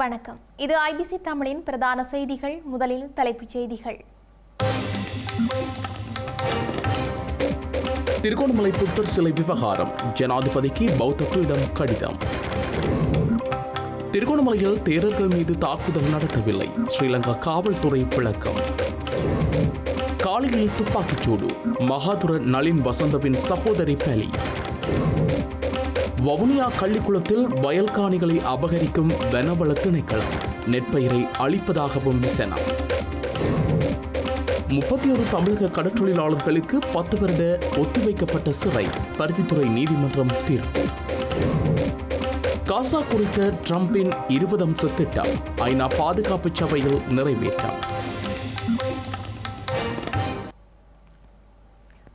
வணக்கம். இது ஐபிசி தமிழின் பிரதான செய்திகள். முதலில் தலைப்புச் செய்திகள். திருகோணமலை புத்தர் சிலை விவகாரம். ஜனாதிபதிக்கு பௌத்த பீடம் கடிதம். திருகோணமலையில் தேரர்கள் மீது தாக்குதல் நடத்தவில்லை. ஸ்ரீலங்கா காவல்துறை விளக்கம். காலையில் துப்பாக்கிச்சூடு மகாதுர நளின் வசந்தவின் சகோதரி பலி. வவுனியா கள்ளிக்குளத்தில் வயல்காணிகளை அபகரிக்கும் வனவள திணைக்களம் நெற்பயிரை அழிப்பதாகவும் விசனம் முப்பத்தி ஒரு தமிழக கடற்றொழிலாளர்களுக்கு பத்து வருட ஒத்திவைக்கப்பட்ட சிறை பருத்தித்துறை நீதிமன்றம் தீர்ப்பு. காசா குறித்த ட்ரம்பின் இருபது அம்ச திட்டம் ஐநா பாதுகாப்பு சபையில் நிறைவேற்றம்.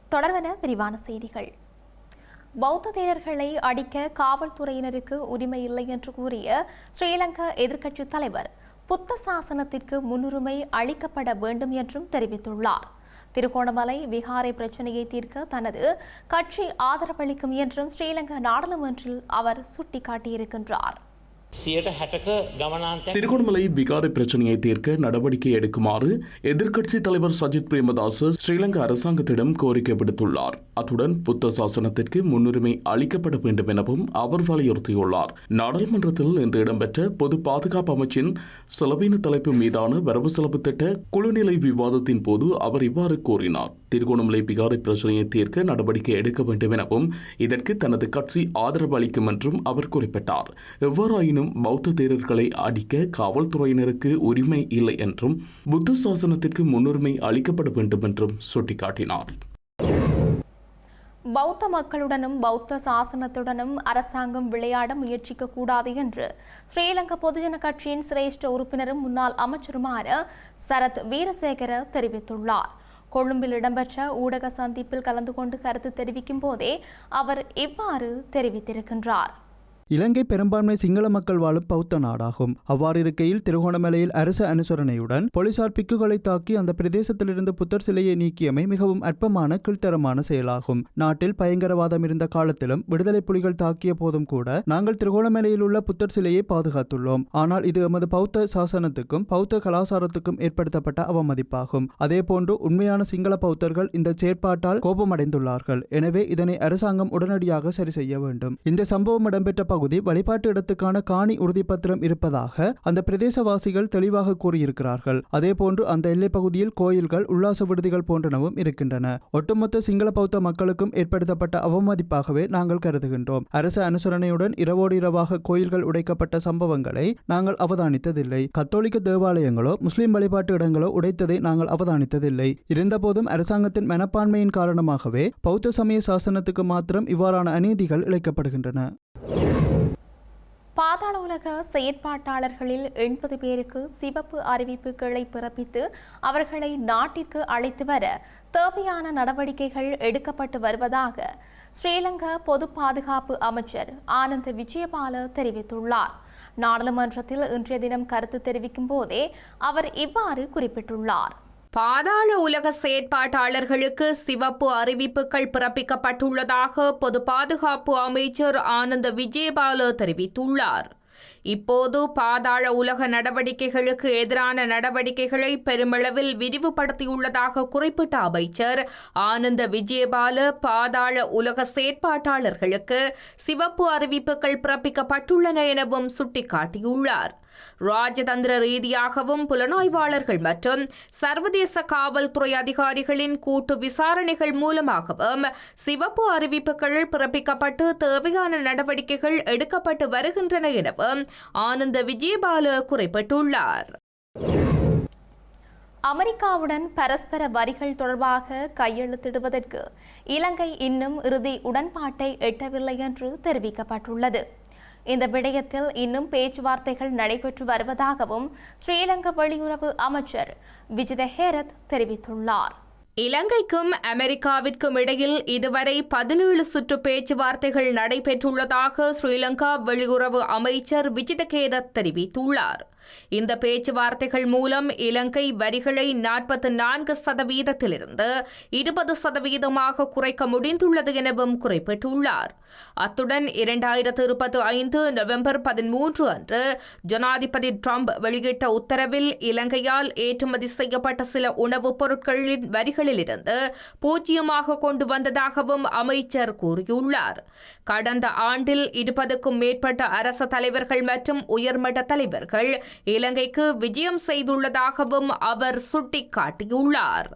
தொடர்வன விரிவான செய்திகள். பௌத்த தேரர்களை அடிக்க காவல்துறையினருக்கு உரிமை இல்லை என்று கூறிய ஸ்ரீலங்கா எதிர்க்கட்சித் தலைவர் புத்த சாசனத்திற்கு முன்னுரிமை அளிக்கப்பட வேண்டும் என்றும் தெரிவித்துள்ளார். திருகோணமலை விகாரை பிரச்சனையை தீர்க்க தனது கட்சி ஆதரவளிக்கும் என்றும் ஸ்ரீலங்கா நாடாளுமன்றில் அவர் சுட்டிக்காட்டியிருக்கின்றார். සියට හැටක ගමනාන්තයක් திருகோணமலை விகாரை பிரச்சனையை தீர்க்க நடவடிக்கை எடுக்குமாறு எதிர்க்கட்சி தலைவர் சஜித் பிரேமதாச ஸ்ரீலங்கா அரசாங்கத்திடம் கோரிக்கை விடுத்துள்ளார் அத்துடன் புத்த சாசனத்திற்கு முன்னுரிமை அளிக்கப்பட வேண்டும் எனவும் அவர் வலியுறுத்தியுள்ளார் நாடாளுமன்றத்தில் இன்று இடம்பெற்ற பொது பாதுகாப்பு அமைச்சின் செலவின தலைப்பு மீதான வரவு செலவு திட்ட குழுநிலை விவாதத்தின் போது அவர் இவ்வாறு கூறினார் திருகோணமலை விகாரை பிரச்சனையை தீர்க்க நடவடிக்கை எடுக்க வேண்டும் எனவும் இதற்கு தனது கட்சி ஆதரவு அளிக்கும் என்றும் அவர் குறிப்பிட்டார் எவ்வாறாயினும் பௌத்த தேரர்களை அடிக்க காவல்துறையினருக்கு உரிமை இல்லை என்றும் புத்த சாசனத்திற்கு முன்னுரிமை அளிக்கப்பட வேண்டும் என்றும் சுட்டிக்காட்டினார். பௌத்த மக்களுடனும் பௌத்த சாசனத்துடனும் அரசாங்கம் விளையாட முயற்சிக்க கூடாது என்று ஸ்ரீலங்கா பொதுஜன கட்சியின் சிரேஷ்ட உறுப்பினரும் முன்னாள் அமைச்சருமான சரத் வீரசேகர தெரிவித்துள்ளார். கொழும்பில் இடம்பெற்ற ஊடக சந்திப்பில் கலந்து கொண்டு கருத்து தெரிவிக்கும் போதே அவர் இவ்வாறு தெரிவித்திருக்கின்றார். இலங்கை பெரும்பான்மை சிங்கள மக்கள் வாழும் பௌத்த நாடாகும். அவ்வாறு இருக்கையில் திருகோணமலையில் அரசு அனுசரணையுடன் போலீசார் பிக்குகளை தாக்கி அந்த பிரதேசத்திலிருந்து புத்தர் சிலையை நீக்கியமை மிகவும் அற்பமான கீழ்த்தரமான செயலாகும். நாட்டில் பயங்கரவாதம் இருந்த காலத்திலும் விடுதலை புலிகள் தாக்கிய போதும் கூட நாங்கள் திருகோணமலையில் உள்ள புத்தர் சிலையை பாதுகாத்துள்ளோம். ஆனால் இது எமது பௌத்த சாசனத்துக்கும் பௌத்த கலாசாரத்துக்கும் ஏற்படுத்தப்பட்ட அவமதிப்பாகும். அதேபோன்று உண்மையான சிங்கள பௌத்தர்கள் இந்த செயற்பாட்டால் கோபமடைந்துள்ளார்கள். எனவே இதனை அரசாங்கம் உடனடியாக சரி செய்ய வேண்டும். இந்த சம்பவம் இடம்பெற்ற பகுதி வழிபாட்டு இடத்துக்கான காணி உறுதிப்பத்திரம் இருப்பதாக அந்த பிரதேசவாசிகள் தெளிவாக கூறியிருக்கிறார்கள். அதேபோன்று அந்த எல்லைப் பகுதியில் கோயில்கள் உல்லாச விடுதிகள் போன்றனவும் இருக்கின்றன. ஒட்டுமொத்த சிங்கள பௌத்த மக்களுக்கும் ஏற்படுத்தப்பட்ட அவமதிப்பாகவே நாங்கள் கருதுகின்றோம். அரசு அனுசரணையுடன் இரவோடு இரவாக கோயில்கள் உடைக்கப்பட்ட சம்பவங்களை நாங்கள் அவதானித்ததில்லை. கத்தோலிக்க தேவாலயங்களோ முஸ்லிம் வழிபாட்டு இடங்களோ உடைத்ததை நாங்கள் அவதானித்ததில்லை. இருந்தபோதும் அரசாங்கத்தின் மனப்பான்மையின் காரணமாகவே பௌத்த சமய சாசனத்துக்கு மாத்திரம் இவ்வாறான அநீதிகள் இழைக்கப்படுகின்றன. பாதாள உலக செயற்பாட்டாளர்களில் எண்பது பேருக்கு சிவப்பு அறிவிப்புகளை பிறப்பித்து அவர்களை நாட்டிற்கு அழைத்து வர தேவையான நடவடிக்கைகள் எடுக்கப்பட்டு வருவதாக ஸ்ரீலங்கா பொது பாதுகாப்பு அமைச்சர் ஆனந்த் விஜயபால தெரிவித்துள்ளார். நாடாளுமன்றத்தில் இன்றைய தினம் கருத்து தெரிவிக்கும் போதே அவர் இவ்வாறு குறிப்பிட்டுள்ளார். பாதாள உலக செயற்பாட்டாளர்களுக்கு சிவப்பு அறிவிப்புகள் பிறப்பிக்கப்பட்டுள்ளதாக பொது பாதுகாப்பு அமைச்சர் ஆனந்த விஜயபால தெரிவித்துள்ளார். இப்போது பாதாள உலக நடவடிக்கைகளுக்கு எதிரான நடவடிக்கைகளை பெருமளவில் விரிவுபடுத்தியுள்ளதாக குறிப்பிட்ட அமைச்சர் ஆனந்த விஜயபால பாதாள உலக செயற்பாட்டாளர்களுக்கு சிவப்பு அறிவிப்புகள் பிறப்பிக்கப்பட்டுள்ளன எனவும் சுட்டிக்காட்டியுள்ளார். ராஜதந்திர ரீதியாகவும் புலனாய்வாளர்கள் மற்றும் சர்வதேச காவல்துறை அதிகாரிகளின் கூட்டு விசாரணைகள் மூலமாகவும் சிவப்பு அறிவிப்புகள் பிறப்பிக்கப்பட்டு தேவையான நடவடிக்கைகள் எடுக்கப்பட்டு வருகின்றன எனவும் ஆனந்த விஜயபால குறிப்பிட்டுள்ளார். அமெரிக்காவுடன் பரஸ்பர வரிகள் தொடர்பாக கையெழுத்திடுவதற்கு இலங்கை இன்னும் இறுதி உடன்பாட்டை எட்டவில்லை என்று தெரிவிக்கப்பட்டுள்ளது. இந்த விடயத்தில் இன்னும் பேச்சுவார்த்தைகள் நடைபெற்று வருவதாகவும் ஸ்ரீலங்கா வெளியுறவு அமைச்சர் விஜித ஹேரத் தெரிவித்துள்ளார். இலங்கைக்கும் அமெரிக்காவிற்கும் இடையில் இதுவரை பதினேழு சுற்று பேச்சுவார்த்தைகள் நடைபெற்றுள்ளதாக ஸ்ரீலங்கா வெளியுறவு அமைச்சர் விஜிதகேரத் தெரிவித்துள்ளார். இந்த பேச்சுவார்த்தைகள் மூலம் இலங்கை வரிகளை நாற்பத்தி நான்கு சதவீதத்திலிருந்து இருபது சதவீதமாக குறைக்க முடிந்துள்ளது எனவும் குறிப்பிட்டுள்ளார். அத்துடன் இரண்டாயிரத்து இருபத்தி ஐந்து நவம்பர் பதிமூன்று அன்று ஜனாதிபதி ட்ரம்ப் வெளியிட்ட உத்தரவில் இலங்கையால் ஏற்றுமதி செய்யப்பட்ட சில உணவுப் பொருட்களின் நாடுகளிலிருந்து பூஜ்ஜியமாக கொண்டு வந்ததாகவும் அமைச்சர் கூறியுள்ளார். கடந்த ஆண்டில் இருபதுக்கும் மேற்பட்ட அரச தலைவர்கள் மற்றும் உயர்மட்ட தலைவர்கள் இலங்கைக்கு விஜயம் செய்துள்ளதாகவும் அவர் சுட்டிக்காட்டியுள்ளார்.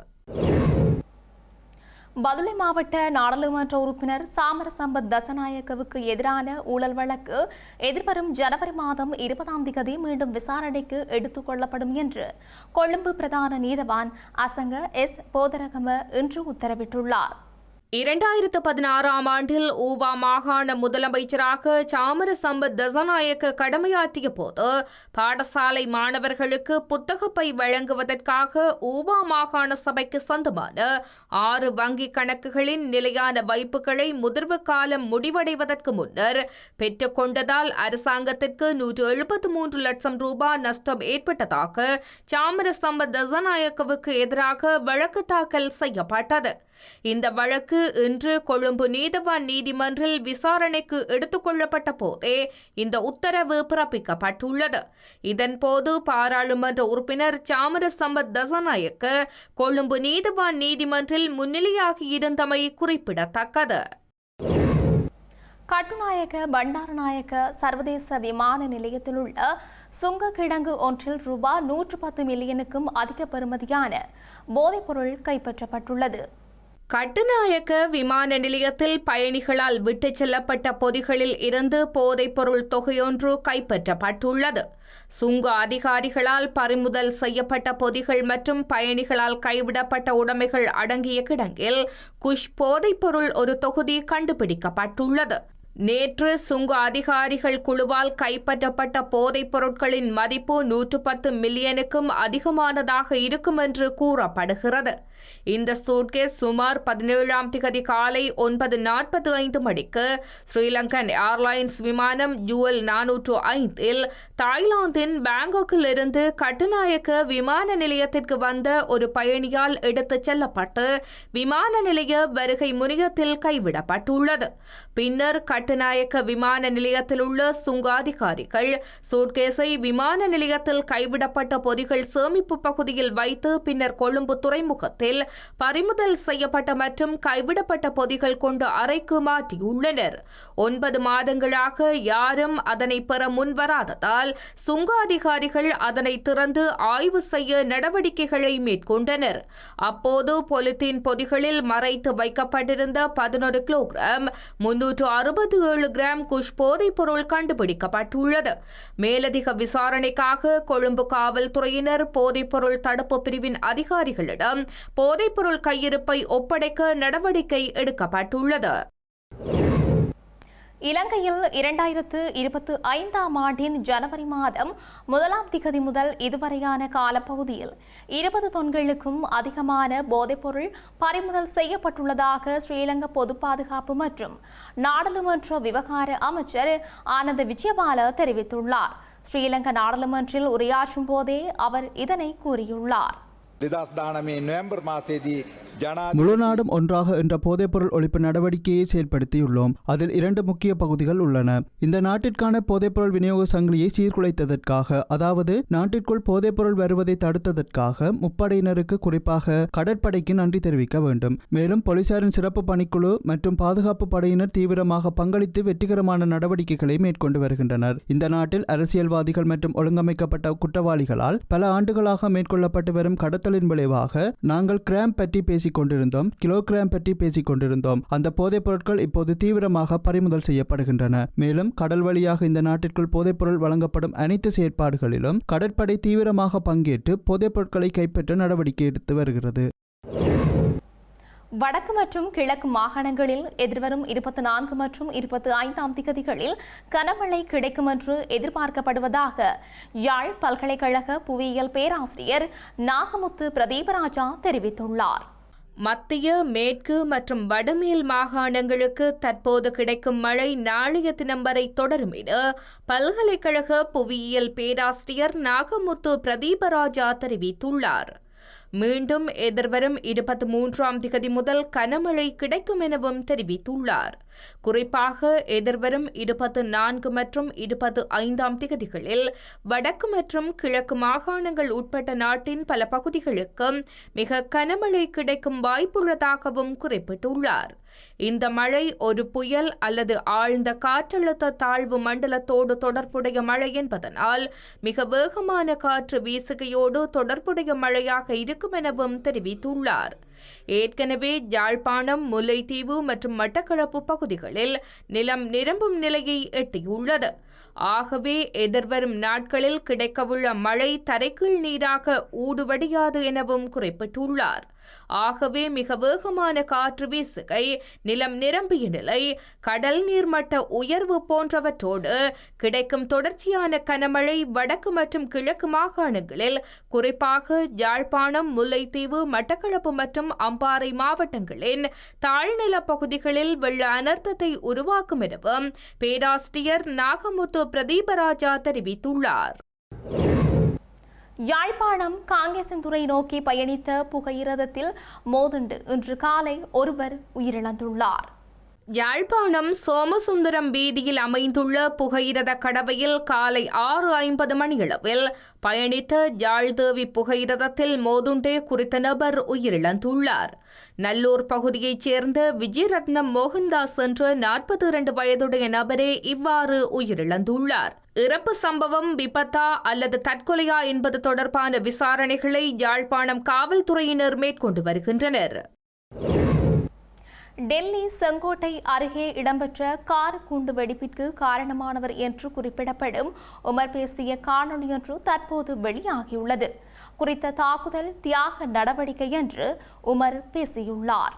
பதுளை மாவட்ட நாடாளுமன்ற உறுப்பினர் சாமரசம்பத் தசநாயக்கவுக்கு எதிரான ஊழல் வழக்கு எதிர்வரும் ஜனவரி மாதம் இருபதாம் தேதி மீண்டும் விசாரணைக்கு எடுத்துக் கொள்ளப்படும் என்று கொழும்பு பிரதான நீதவான் அசங்க எஸ் போதரகம இன்று உத்தரவிட்டுள்ளார். இரண்டாயிரத்து பதினாறாம் ஆண்டில் ஊவா மாகாண முதலமைச்சராக சாமர சம்பத் தசநாயக்க கடமையாற்றிய போது பாடசாலை மாணவர்களுக்கு புத்தகப்பை வழங்குவதற்காக ஊவா மாகாண சபைக்கு சொந்தமான ஆறு வங்கிக் கணக்குகளின் நிலையான வைப்புகளை முதிர்வு காலம் முடிவடைவதற்கு முன்னர் பெற்றுக்கொண்டதால் அரசாங்கத்திற்கு நூற்று எழுபத்து மூன்று லட்சம் ரூபாய் நஷ்டம் ஏற்பட்டதாக சாமர சம்பத் தசநாயக்கவுக்கு எதிராக வழக்கு தாக்கல் செய்யப்பட்டது. இந்த வழக்கு இன்று கொழும்பு நீதவான் நீதிமன்றில் விசாரணைக்கு எடுத்துக்கொள்ளப்பட்ட போதே இந்த உத்தரவு பிறப்பிக்கப்பட்டுள்ளது. இதன்போது பாராளுமன்ற உறுப்பினர் சாமர சம்பத் தசநாயக்க கொழும்பு நீதவான் நீதிமன்றில் முன்னிலையாகியிருந்தமை குறிப்பிடத்தக்கது. கட்டுநாயக்க பண்டாரநாயக்க சர்வதேச விமான நிலையத்தில் உள்ள சுங்க கிடங்கு ஒன்றில் ரூபாய் நூற்று பத்து மில்லியனுக்கும் அதிக பெறுமதியான போதைப்பொருள் கைப்பற்றப்பட்டுள்ளது. கட்டுநாயக்க விமான நிலையத்தில் பயணிகளால் விட்டுச் செல்லப்பட்ட பொதிகளில் இருந்து போதைப்பொருள் தொகையொன்று கைப்பற்றப்பட்டுள்ளது. சுங்க அதிகாரிகளால் பறிமுதல் செய்யப்பட்ட பொதிகள் மற்றும் பயணிகளால் கைவிடப்பட்ட உடைமைகள் அடங்கிய கிடங்கில் குஷ் போதைப்பொருள் ஒரு தொகுதி கண்டுபிடிக்கப்பட்டுள்ளது. நேற்று சுங்க அதிகாரிகள் குழுவால் கைப்பற்றப்பட்ட போதைப் பொருட்களின் மதிப்பு நூற்று பத்து மில்லியனுக்கும் அதிகமானதாக இருக்கும் என்று கூறப்படுகிறது. இந்த சூட்கேஸ் சுமார் பதினேழாம் திகதி காலை ஒன்பது நாற்பத்தி ஐந்து மணிக்கு ஸ்ரீலங்கன் ஏர்லைன்ஸ் விமானம் யூஎல் நானூற்று ஐந்தில் தாய்லாந்தின் பேங்காக்கில் இருந்து கட்டுநாயக்க விமான நிலையத்திற்கு வந்த ஒரு பயணியால் எடுத்துச் செல்லப்பட்டு விமான நிலைய வருகை முனையத்தில் கைவிடப்பட்டுள்ளது. பின்னர் கட்டுநாயக்க விமான நிலையத்தில் உள்ள சுங்காதிகாரிகள் சூட்கேஸை விமான நிலையத்தில் கைவிடப்பட்ட பொதிகள் சேமிப்பு பகுதியில் வைத்து பின்னர் கொழும்பு துறைமுகத்தில் பறிமுதல் செய்யப்பட்ட மற்றும் கைவிடப்பட்ட பொதிகள் கொண்டு அறைக்கு மாற்றியுள்ளனர். ஒன்பது மாதங்களாக யாரும் அதனை பெற முன்வராததால் சுங்க அதிகாரிகள் அதனை திறந்து ஆய்வு செய்ய நடவடிக்கைகளை மேற்கொண்டனர். அப்போது பொலித்தீன் பொதிகளில் மறைத்து வைக்கப்பட்டிருந்த பதினொரு கிலோகிராம் முன்னூற்று அறுபத்தி ஏழு கிராம் குஷ் போதைப் பொருள் கண்டுபிடிக்கப்பட்டுள்ளது. மேலதிக விசாரணைக்காக கொழும்பு காவல்துறையினர் போதைப்பொருள் தடுப்பு பிரிவின் அதிகாரிகளிடம் போதைப்பொருள் கையிருப்பை ஒப்படைக்க நடவடிக்கை எடுக்கப்பட்டுள்ளது. இலங்கையில் இரண்டாயிரத்து இருபத்தி ஐந்தாம் ஆண்டின் ஜனவரி மாதம் முதலாம் திகதி முதல் இதுவரையான காலப்பகுதியில் இருபது தொன்களுக்கும் அதிகமான போதைப்பொருள் பறிமுதல் செய்யப்பட்டுள்ளதாக ஸ்ரீலங்கா பொது பாதுகாப்பு மற்றும் நாடாளுமன்ற விவகார அமைச்சர் ஆனந்த விஜயபால தெரிவித்துள்ளார். ஸ்ரீலங்கா நாடாளுமன்றில் உரையாற்றும் போதே அவர் இதனை கூறியுள்ளார். දෙදස් දානමේ නොවැම්බර් මාසේදී ජනා முழு நாடும் ஒன்றாக என்ற போதைப்பொருள் ஒழிப்பு நடவடிக்கையை செயல்படுத்தியுள்ளோம். அதில் இரண்டு முக்கிய பகுதிகள் உள்ளன. இந்த நாட்டிற்கான போதைப்பொருள் விநியோக சங்கிலியை சீர்குலைத்ததற்காக அதாவது நாட்டிற்குள் போதைப்பொருள் வருவதை தடுத்ததற்காக முப்படையினருக்கு குறிப்பாக கடற்படைக்கு நன்றி தெரிவிக்க வேண்டும். மேலும் போலீசாரின் சிறப்பு பணிக்குழு மற்றும் பாதுகாப்பு படையினர் தீவிரமாக பங்களித்து வெற்றிகரமான நடவடிக்கைகளை மேற்கொண்டு வருகின்றனர். இந்த நாட்டில் அரசியல்வாதிகள் மற்றும் ஒழுங்கமைக்கப்பட்ட குற்றவாளிகளால் பல ஆண்டுகளாக மேற்கொள்ளப்பட்டு வரும் கடத்தலின் விளைவாக நாங்கள் கிராம் பற்றி பேசி பேசிக் கொண்டிருந்தோம் கிலோகிராம் பற்றி பேசிக் கொண்டிருந்தோம் அந்த போதைப் பொருட்கள் இப்போது தீவிரமாக பறிமுதல் செய்யப்படுகின்றன. மேலும் கடல் வழியாக இந்த நாட்டிற்குள் போதைப்பொருள் வழங்கப்படும் அனைத்து செயற்பாடுகளிலும் கடற்படை தீவிரமாக பங்கேற்று போதைப் பொருட்களை கைப்பற்ற நடவடிக்கை எடுத்து வருகிறது. வடக்கு மற்றும் கிழக்கு மாகாணங்களில் எதிர்வரும் இருபத்தி நான்கு மற்றும் இருபத்தி ஐந்தாம் திகதிகளில் கனமழை கிடைக்கும் என்று எதிர்பார்க்கப்படுவதாக யாழ் பல்கலைக்கழக புவியியல் பேராசிரியர் நாகமுத்து பிரதீபராஜா தெரிவித்துள்ளார். மத்திய மேற்கு மற்றும் வடமேல் மாகாணங்களுக்கு தற்போது கிடைக்கும் மழை நாளைய தினம் வரை தொடரும் என பல்கலைக்கழக புவியியல் பேராசிரியர் நாகமுத்து பிரதீபராஜா தெரிவித்துள்ளார். மீண்டும் எதிர்வரும் இருபத்தி மூன்றாம் திகதி முதல் கனமழை கிடைக்கும் எனவும் தெரிவித்துள்ளார். குறிப்பாக எதிர்வரும் இருபத்து நான்கு மற்றும் இருபத்து ஐந்தாம் திகதிகளில் வடக்கு மற்றும் கிழக்கு மாகாணங்கள் உட்பட்ட நாட்டின் பல பகுதிகளுக்கு மிக கனமழை கிடைக்கும் வாய்ப்புள்ளதாகவும் குறிப்பிட்டுள்ளார். இந்த மழை ஒரு புயல் அல்லது ஆழ்ந்த காற்றழுத்த தாழ்வு மண்டலத்தோடு தொடர்புடைய மழை என்பதனால் மிக வேகமான காற்று வீசுகையோடு தொடர்புடைய மழையாக இருக்கும் எனவும் தெரிவித்துள்ளார். ஏற்கனவே யாழ்ப்பாணம் முல்லைத்தீவு மற்றும் மட்டக்களப்பு பகுதிகளில் நிலம் நிரம்பும் நிலையை எட்டியுள்ளது. ஆகவே எதிர்வரும் நாட்களில் கிடைக்கவுள்ள மழை தரைக்குள் நீராக ஊடுவடியாது எனவும் குறிப்பிட்டுள்ளார். ஆகவே மிக வேகமான காற்று வீசுகை நிலம் நிரம்பிய நிலை கடல் நீர்மட்ட உயர்வு போன்றவற்றோடு கிடைக்கும் தொடர்ச்சியான கனமழை வடக்கு மற்றும் கிழக்கு மாகாணங்களில் குறிப்பாக யாழ்ப்பாணம் முல்லைத்தீவு மட்டக்களப்பு மற்றும் அம்பாறை மாவட்டங்களின் தாழ்நில பகுதிகளில் வெள்ள அனர்த்தத்தை உருவாக்கும் எனவும் பேராசிரியர் நாகமுத்து பிரதீபராஜா தெரிவித்துள்ளார். யாழ்ப்பாணம் காங்கேசன்துறை நோக்கி பயணித்த புகையிரதத்தில் மோதுண்டு இன்று காலை ஒருவர் உயிரிழந்துள்ளார். யாழ்ப்பாணம் சோமசுந்தரம் வீதியில் அமைந்துள்ள புகையிரத கடவையில் காலை ஆறு ஐம்பது மணியளவில் பயணித்த யாழ்தேவி புகையிரதத்தில் மோதுண்டே குறித்த நபர் உயிரிழந்துள்ளார். நல்லூர் பகுதியைச் சேர்ந்த விஜயரத்னம் மோகன்தாஸ் என்ற நாற்பத்தி இரண்டு வயதுடைய நபரே இவ்வாறு உயிரிழந்துள்ளார். இறப்பு சம்பவம் விபத்தா அல்லது தற்கொலையா என்பது தொடர்பான விசாரணைகளை யாழ்ப்பாணம் காவல்துறையினர் மேற்கொண்டு வருகின்றனர். டெல்லி செங்கோட்டை அருகே இடம்பெற்ற கார் குண்டு வெடிப்பிற்கு காரணமானவர் என்று குறிப்பிடப்படும் உமர் பேசிய காணொலியொன்று தற்போது வெளியாகியுள்ளது. குறித்த தாக்குதல் தியாக நடவடிக்கை என்று உமர் பேசியுள்ளார்.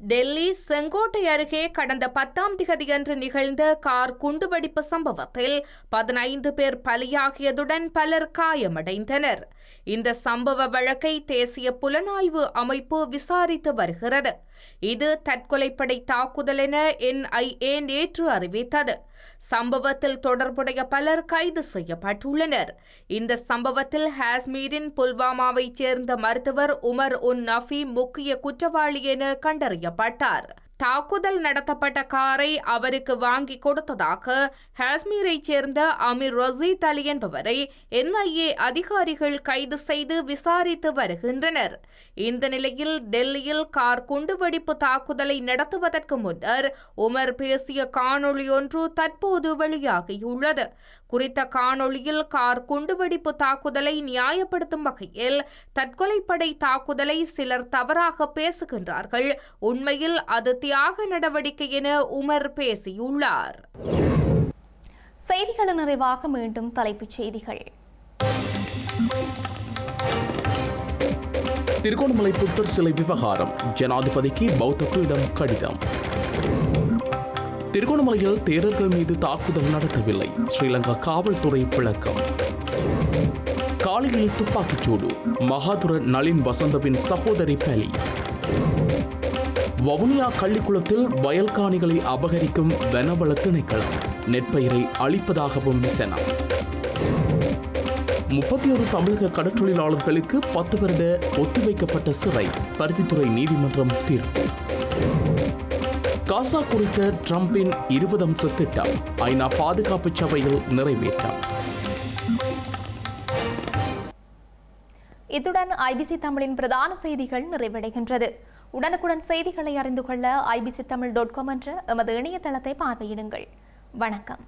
டெல்லி செங்கோட்டை அருகே கடந்த பத்தாம் திகதியன்று நிகழ்ந்த கார் குண்டுவெடிப்பு சம்பவத்தில் பதினைந்து பேர் பலியாகியதுடன் பலர் காயமடைந்தனர். இந்த சம்பவ வழக்கை தேசிய புலனாய்வு அமைப்பு விசாரித்து வருகிறது. இது தற்கொலைப்படை தாக்குதல் என என்ஐஏ நேற்று அறிவித்தது. சம்பவத்தில் தொடர்புடைய பலர் கைது செய்யப்பட்டுள்ளனர். இந்த சம்பவத்தில் ஹாஸ்மீரின் புல்வாமாவைச் சேர்ந்த மருத்துவர் உமர் உன் நஃபி முக்கிய குற்றவாளி என கண்டறியப்பட்டார். தாக்குதல் நடத்தப்பட்ட காரை அவருக்கு வாங்கி கொடுத்ததாக காஷ்மீரைச் சேர்ந்த அமீர் ரசீத் அலி என்பவரை என்ஐஏ அதிகாரிகள் கைது செய்து விசாரித்து வருகின்றனர். இந்த நிலையில் டெல்லியில் கார் குண்டுவெடிப்பு தாக்குதலை நடத்துவதற்கு முன்னர் உமர் பேசிய காணொளி ஒன்று தற்போது வெளியாகியுள்ளது. குறித்த காணொளியில் கார் குண்டுவெடிப்பு தாக்குதலை நியாயப்படுத்தும் வகையில் தற்கொலைப்படை தாக்குதலை சிலர் தவறாக பேசுகின்றார்கள். உண்மையில் அது தியாக நடவடிக்கை என உமர் பேசியுள்ளார். செய்திகள் நிறைவாக மீண்டும் தலைப்புச் செய்திகள். திருகோணமலை புத்தர் சிலை விவகாரம். ஜனாதிபதிக்கு பௌத்த பீடம் கடிதம். திருகோணமலையில் தேரர்கள் மீது தாக்குதல் நடத்தவில்லை. ஸ்ரீலங்கா காவல்துறை விளக்கம். காலையில் துப்பாக்கிச்சூடு மகாதுர நளின் வசந்தவின் சகோதரி பலி. வவுனியா கள்ளிக்குளத்தில் வயல்காணிகளை அபகரிக்கும் வனவள திணைக்களம். நெற்பயிரை அழிப்பதாகவும் விசனம். முப்பத்தி ஒரு தமிழக கடற்றொழிலாளர்களுக்கு பத்து வருட ஒத்திவைக்கப்பட்ட சிறை. பருத்தித்துறை நீதிமன்றம் தீர்ப்பு. காசா குறித்த ட்ரம்பின் இருபது அம்ச திட்டம் ஐநா பாதுகாப்பு சபையில் நிறைவேற்றம். இத்துடன் ஐபிசி தமிழின் பிரதான செய்திகள் நிறைவடைகின்றது. உடனுக்குடன் செய்திகளை அறிந்து கொள்ள ஐபிசி தமிழ் டாட் காம் என்ற எமது இணையதளத்தை பார்வையிடுங்கள். வணக்கம்.